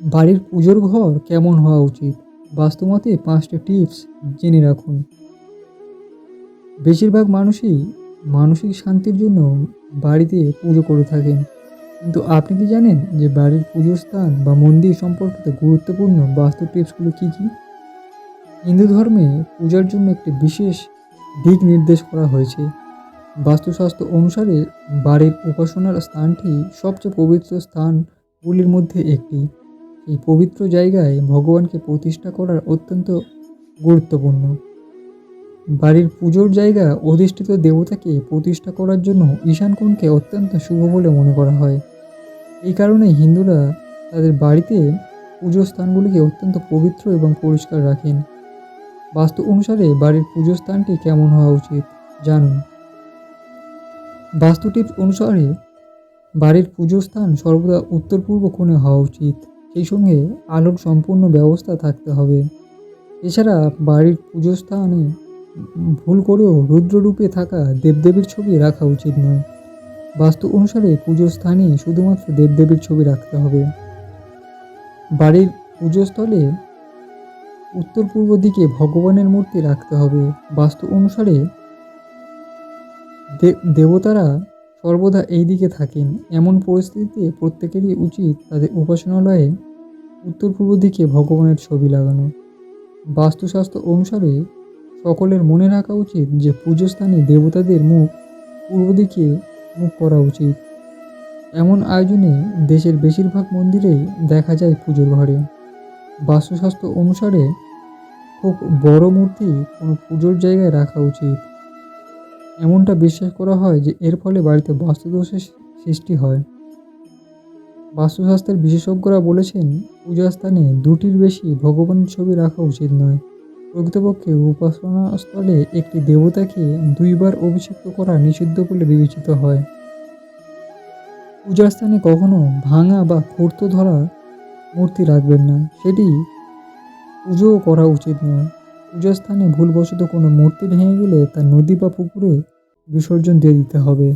বাড়ির পুজোর ঘর কেমন হওয়া উচিত? বাস্তুমতে পাঁচটি টিপস জেনে রাখুন। বেশিরভাগ মানুষই মানসিক শান্তির জন্য বাড়িতে পুজো করে থাকেন। কিন্তু আপনি কি জানেন যে বাড়ির পুজোর স্থান বা মন্দির সম্পর্কিত গুরুত্বপূর্ণ বাস্তু টিপসগুলো কী কী? হিন্দু ধর্মে পূজার জন্য একটি বিশেষ দিক নির্দেশ করা হয়েছে। বাস্তুশাস্ত্র অনুসারে বাড়ির উপাসনার স্থানটি সবচেয়ে পবিত্র স্থানগুলির মধ্যে একটি। এই পবিত্র জায়গায় ভগবানকে প্রতিষ্ঠা করার অত্যন্ত গুরুত্বপূর্ণ। বাড়ির পুজোর জায়গা অধিষ্ঠিত দেবতাকে প্রতিষ্ঠা করার জন্য ঈশান কোণকে অত্যন্ত শুভ বলে মনে করা হয়। এই কারণে হিন্দুরা তাদের বাড়িতে পুজো স্থানগুলিকে অত্যন্ত পবিত্র এবং পরিষ্কার রাখেন। বাস্তু অনুসারে বাড়ির পুজো স্থানটি কেমন হওয়া উচিত, জানুন। বাস্তু টিপস অনুসারে বাড়ির পুজো স্থান সর্বদা উত্তর পূর্ব কোণে হওয়া উচিত। সেই সঙ্গে আলোর সম্পূর্ণ ব্যবস্থা থাকতে হবে। এছাড়া বাড়ির পুজো স্থানে ভুল করেও রুদ্ররূপে থাকা দেবদেবীর ছবি রাখা উচিত নয়। বাস্তু অনুসারে পুজোর স্থানে শুধুমাত্র দেবদেবীর ছবি রাখতে হবে। বাড়ির পুজোস্থলে উত্তর পূর্ব দিকে ভগবানের মূর্তি রাখতে হবে। বাস্তু অনুসারে দেবতারা সর্বদা এই দিকে থাকেন। এমন পরিস্থিতিতে প্রত্যেকেরই উচিত তাদের উপাসনালয়ে উত্তর পূর্ব দিকে ভগবানের ছবি লাগানো। বাস্তুশাস্ত্র অনুসারে সকলের মনে রাখা উচিত যে পুজো স্থানে দেবতাদের মুখ পূর্ব দিকে মুখ করা উচিত। এমন আয়োজনে দেশের বেশিরভাগ মন্দিরেই দেখা যায় পুজোর ঘরে বাস্তুশাস্ত্র অনুসারে খুব বড় মূর্তি কোনো পুজোর জায়গায় রাখা উচিত। এমনটা বিশ্বাস করা হয় যে এর ফলে বাড়িতে বাস্তুদোষের সৃষ্টি হয়। বাস্তুশাস্ত্রের বিশেষজ্ঞরা বলেছেন পূজা স্থানে দুটির বেশি ভগবানের ছবি রাখা উচিত নয়। প্রকৃতপক্ষে উপাসনা স্থলে একটি দেবতাকে দুইবার অভিষিক্ত করা নিষিদ্ধ বলে বিবেচিত হয়। পূজার স্থানে কখনো ভাঙা বা খুর্ত ধরা মূর্তি রাখবেন না, সেটি পুজোও করা উচিত নয়। পূজার স্থানে ভুলবশত কোনো মূর্তি ভেঙে গেলে তা নদী বা পুকুরে বিসর্জন দিয়ে দিতে হবে।